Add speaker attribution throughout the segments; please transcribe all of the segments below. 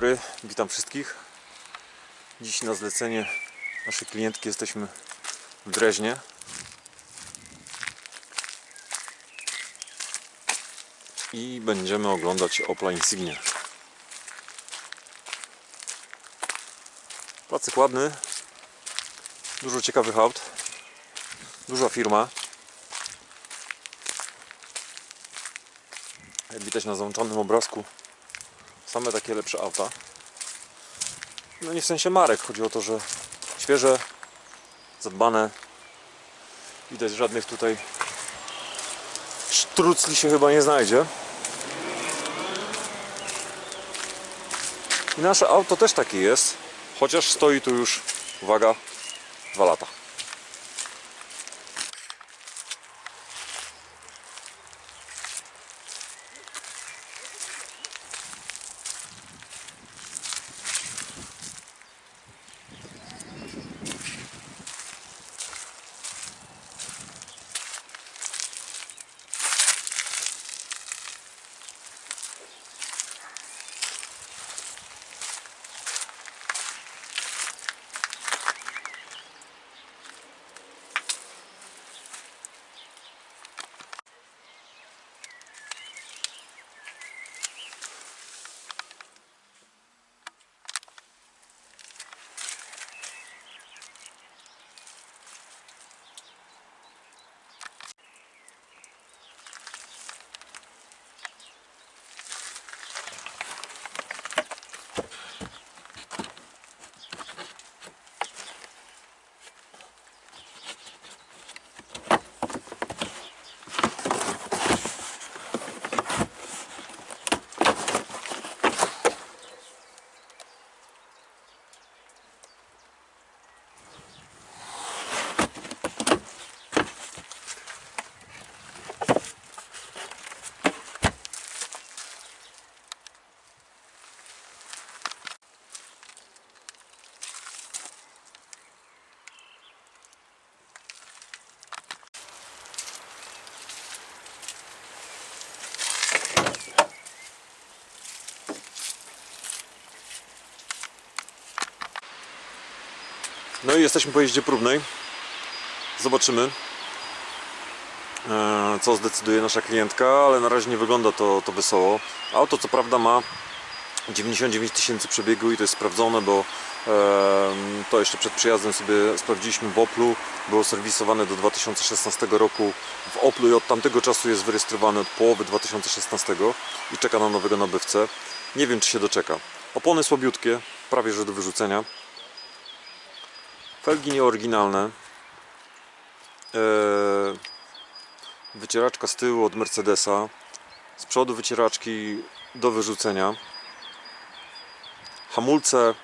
Speaker 1: dobry, witam wszystkich. Dziś na zlecenie naszej klientki jesteśmy w Dreźnie. I będziemy oglądać Opla Insignia. Placek ładny, dużo ciekawych aut, duża firma. Jak widać na załączonym obrazku, same takie lepsze auta. No nie w sensie marek, chodzi o to, że świeże, zadbane. Widać żadnych tutaj sztrucli się chyba nie znajdzie. I nasze auto też takie jest, chociaż stoi tu już, uwaga, dwa lata. No i jesteśmy po jeździe próbnej. Zobaczymy, e, co zdecyduje nasza klientka, ale na razie nie wygląda to, to wesoło. Auto co prawda ma 99 tysięcy przebiegu i to jest sprawdzone, bo e, to jeszcze przed przyjazdem sobie sprawdziliśmy w Oplu. Było serwisowane do 2016 roku w Oplu i od tamtego czasu jest wyrejestrowany od połowy 2016 i czeka na nowego nabywcę. Nie wiem, czy się doczeka. Opony słabiutkie, prawie że do wyrzucenia. Felgi nieoryginalne. Eee, wycieraczka z tyłu od Mercedesa. Z przodu wycieraczki do wyrzucenia. Hamulce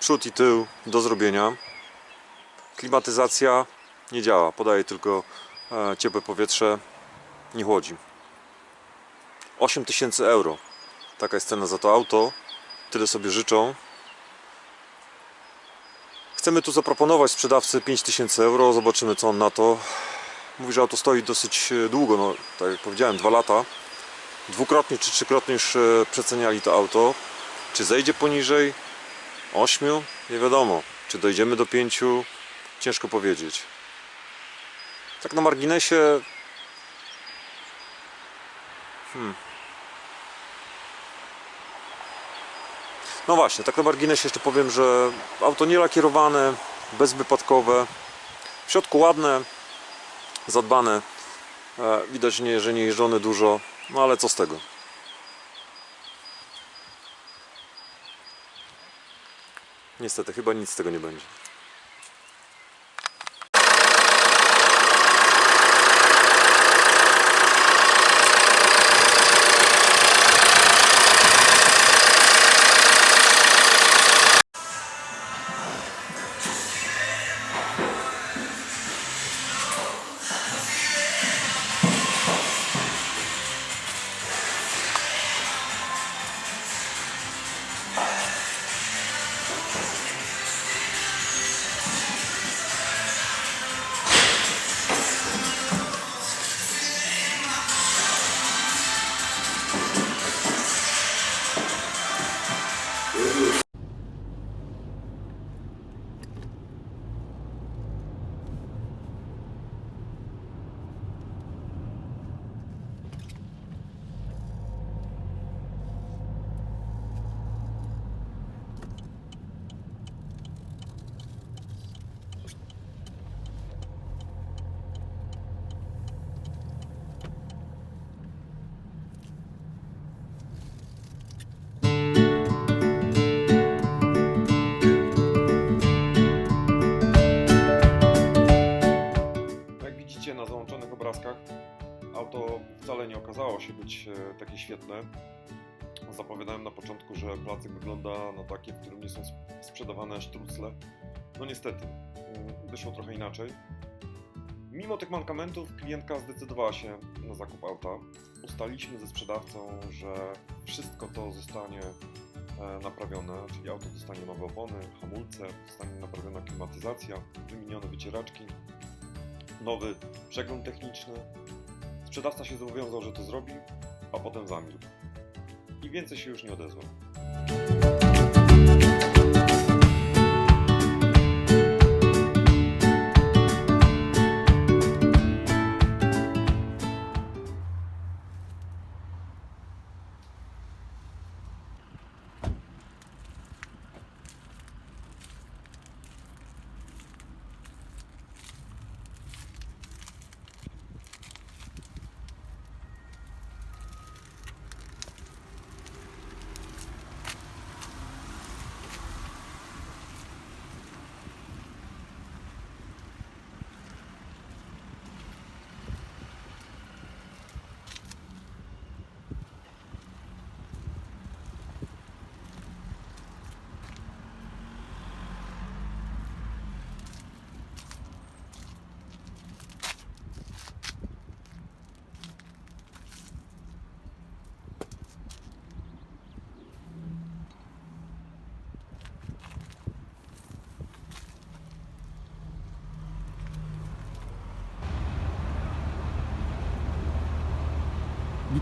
Speaker 1: przód i tył do zrobienia. Klimatyzacja nie działa, podaje tylko e, ciepłe powietrze, nie chłodzi. 8000 euro. Taka jest cena za to auto. Tyle sobie życzą. Chcemy tu zaproponować sprzedawcy 5000 euro, zobaczymy co on na to. Mówi, że auto stoi dosyć e, długo, no tak jak powiedziałem, dwa lata. Dwukrotnie czy trzykrotnie już e, przeceniali to auto. Czy zejdzie poniżej 8? Nie wiadomo. Czy dojdziemy do 5? Ciężko powiedzieć. Tak na marginesie. Hmm. No właśnie, tak na marginesie jeszcze powiem, że auto nie lakierowane, bezwypadkowe. W środku ładne, zadbane. E, Widać, nie, że nie jeżdżone dużo, no ale co z tego. Niestety, chyba nic z tego nie będzie. Na załączonych obrazkach auto wcale nie okazało się być e, takie świetne. Zapowiadałem na początku, że placek wygląda na taki, w którym nie są sp- sprzedawane sztrucle. No niestety, mm, wyszło trochę inaczej. Mimo tych mankamentów klientka zdecydowała się na zakup auta. Ustaliliśmy ze sprzedawcą, że wszystko to zostanie e, naprawione, czyli auto dostanie nowe opony, hamulce, zostanie naprawiona klimatyzacja, wymienione wycieraczki, nowy przegląd techniczny. Sprzedawca się zobowiązał, że to zrobi, a potem zamilkł. I więcej się już nie odezwał.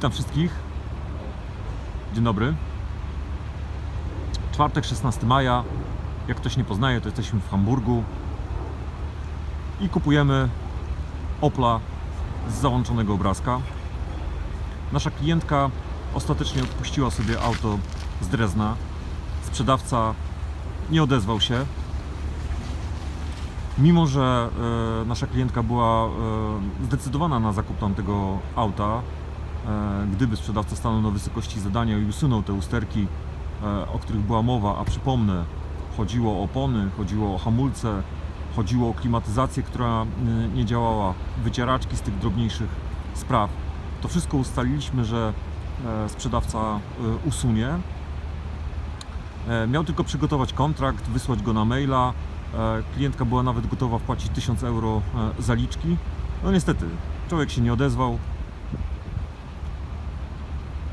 Speaker 2: Witam wszystkich. Dzień dobry. Czwartek, 16 maja. Jak ktoś nie poznaje, to jesteśmy w Hamburgu i kupujemy Opla z załączonego obrazka. Nasza klientka ostatecznie odpuściła sobie auto z Drezna. Sprzedawca nie odezwał się. Mimo, że e, nasza klientka była e, zdecydowana na zakup tamtego auta, gdyby sprzedawca stanął na wysokości zadania i usunął te usterki, e, o których była mowa, a przypomnę, chodziło o opony, chodziło o hamulce, chodziło o klimatyzację, która e, nie działała, wycieraczki z tych drobniejszych spraw. To wszystko ustaliliśmy, że e, sprzedawca e, usunie. E, Miał tylko przygotować kontrakt, wysłać go na maila. E, Klientka była nawet gotowa wpłacić 1000 euro e, zaliczki. No niestety, człowiek się nie odezwał,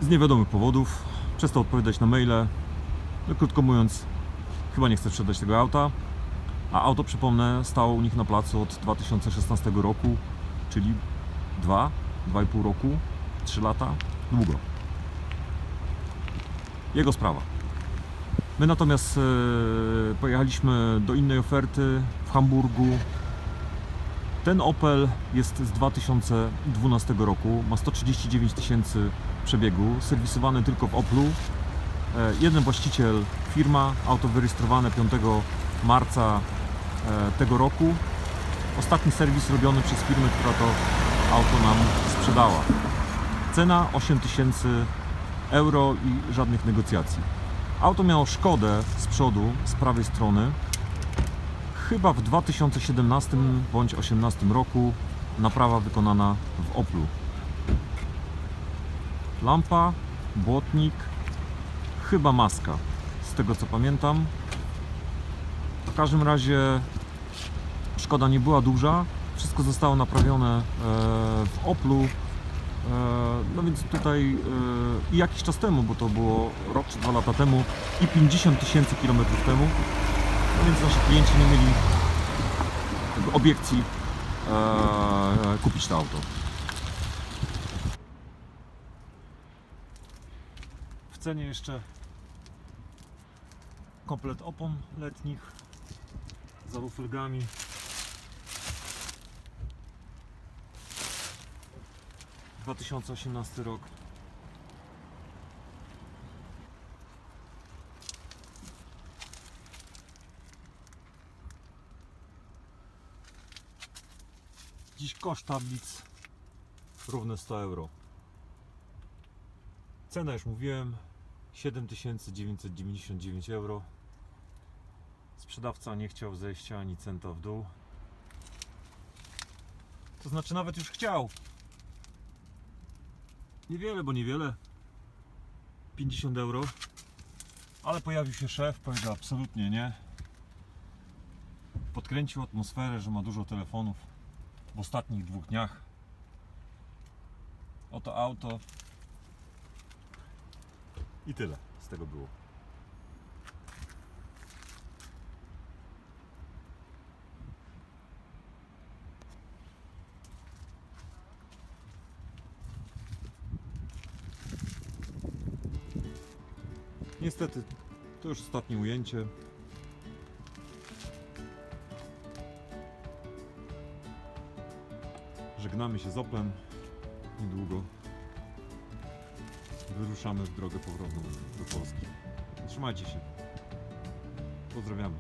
Speaker 2: z niewiadomych powodów. Przestał odpowiadać na maile. No, krótko mówiąc, chyba nie chce sprzedać tego auta. A auto, przypomnę, stało u nich na placu od 2016 roku, czyli 2, 2,5 roku, 3 lata, długo. Jego sprawa. My natomiast e, pojechaliśmy do innej oferty w Hamburgu. Ten Opel jest z 2012 roku, ma 139 tysięcy przebiegu, serwisowany tylko w Oplu. E, Jeden właściciel, firma, auto wyrejestrowane 5 marca e, tego roku. Ostatni serwis robiony przez firmę, która to auto nam sprzedała. Cena 8000 euro i żadnych negocjacji. Auto miało Szkodę z przodu, z prawej strony. Chyba w 2017 bądź 2018 roku naprawa wykonana w Oplu. Lampa, błotnik, chyba maska, z tego co pamiętam. W każdym razie szkoda nie była duża, wszystko zostało naprawione e, w Oplu. E, No więc tutaj e, i jakiś czas temu, bo to było rok czy dwa lata temu i 50 tysięcy kilometrów temu. No więc nasi klienci nie mieli obiekcji kupić to auto. Cenie jeszcze komplet opon letnich z alufelgami. Dwa tysiące osiemnasty rok. Dziś koszt tablic równy 100 euro. Cena już mówiłem 7999 euro. Sprzedawca nie chciał zejścia ani centa w dół. To znaczy nawet już chciał. Niewiele, bo niewiele. 50 euro. Ale pojawił się szef, powiedział absolutnie nie. Podkręcił atmosferę, że ma dużo telefonów w ostatnich dwóch dniach. Oto auto. I tyle z tego było. Niestety, to już ostatnie ujęcie. Żegnamy się z Oplem. Niedługo wyruszamy w drogę powrotną do Polski. Trzymajcie się. Pozdrawiamy.